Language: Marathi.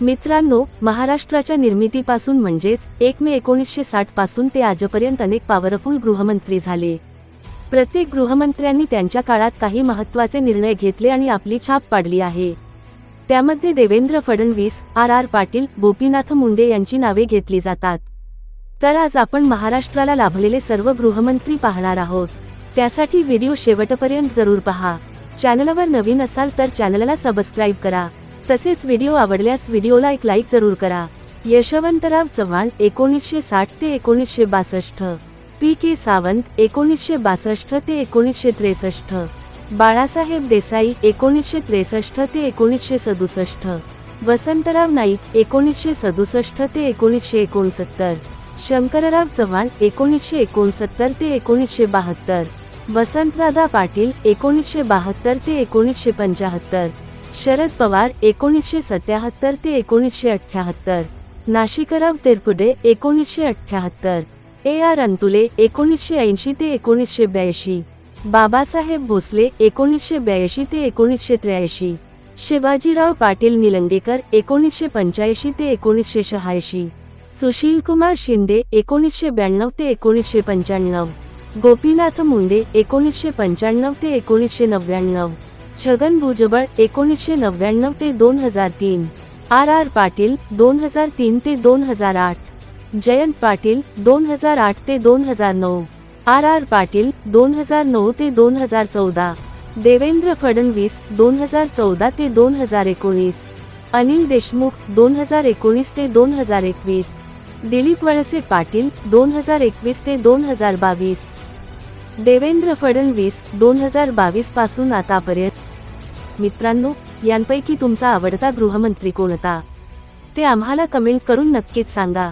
मित्रांनो महाराष्ट्राच्या निर्मितीपासून म्हणजेच एक मे एकोणीसशे साठपासून ते आजपर्यंत अनेक पॉवरफुल गृहमंत्री झाले. प्रत्येक गृहमंत्र्यांनी त्यांच्या काळात काही महत्त्वाचे निर्णय घेतले आणि आपली छाप पाडली आहे. त्यामध्ये देवेंद्र फडणवीस आर आर पाटील गोपीनाथ मुंडे यांची नावे घेतली जातात. तर आज आपण महाराष्ट्राला लाभलेले सर्व गृहमंत्री पाहणार आहोत. त्यासाठी व्हिडिओ शेवटपर्यंत जरूर पहा. चॅनलवर नवीन असाल तर चॅनलला सबस्क्राईब करा. तसेच व्हिडिओ आवडल्यास व्हिडिओला एक लाईक जरूर करा. यशवंतराव चव्हाण एकोणीसशे साठ ते एकोणीसशे बासष्ट. पी के सावंत एकोणीसशे बासष्ट ते एकोणीसशे त्रेसष्ट. बाळासाहेब देसाई एकोणीसशे त्रेसष्ट ते एकोणीसशे सदुसष्ट. वसंतराव नाईक एकोणीसशे सदुसष्ट ते एकोणीसशे एकोणसत्तर. शंकरराव चव्हाण एकोणीसशे एकोणसत्तर ते एकोणीसशे बहात्तर. वसंतदादा पाटील एकोणीसशे बहात्तर ते एकोणीसशे पंचाहत्तर. शरद पवार एकोणीसशे सत्याहत्तर ते एकोणीसशे अठ्ठ्याहत्तर नाशिकराव तिरपुडे एकोणीसशे अठ्ठ्याहत्तर ए आर अंतुले एकोणीसशे ऐंशी ते एकोणीसशे ब्याऐंशी. बाबासाहेब भोसले एकोणीसशे ब्याऐंशी ते एकोणीसशे त्र्याऐंशी. शिवाजीराव पाटील निलंगेकर एकोणीसशे पंच्याऐंशी ते एकोणीसशे शहाऐंशी. सुशीलकुमार शिंदे एकोणीसशे ब्याण्णव ते एकोणीसशे पंच्याण्णव. गोपीनाथ मुंडे एकोणीसशे पंच्याण्णव ते एकोणीसशे नव्याण्णव. छगन भुजबळ एकोणीसशे नव्याण्णव ते दोन हजार तीन आर आर पाटील दोन हजार तीन ते दोन हजार आठ जयंत पाटील दोन हजार आठ ते दोन हजार नऊ आर आर पाटील दोन हजार नऊ ते दोन हजार चौदा देवेंद्र फडणवीस दोन हजार चौदा ते दोन हजार एकोणीस अनिल देशमुख दोन हजार एकोणीस ते दोन हजार एकवीस दिलीप वळसे पाटील दोन हजार एकवीस ते दोन हजार बावीस देवेंद्र फडणवीस दोन हजार बावीसपासून आतापर्यंत मित्रांनो यांपैकी तुमचा आवडता गृहमंत्री कोणता ते आम्हाला कमेंट करून नक्कीच सांगा.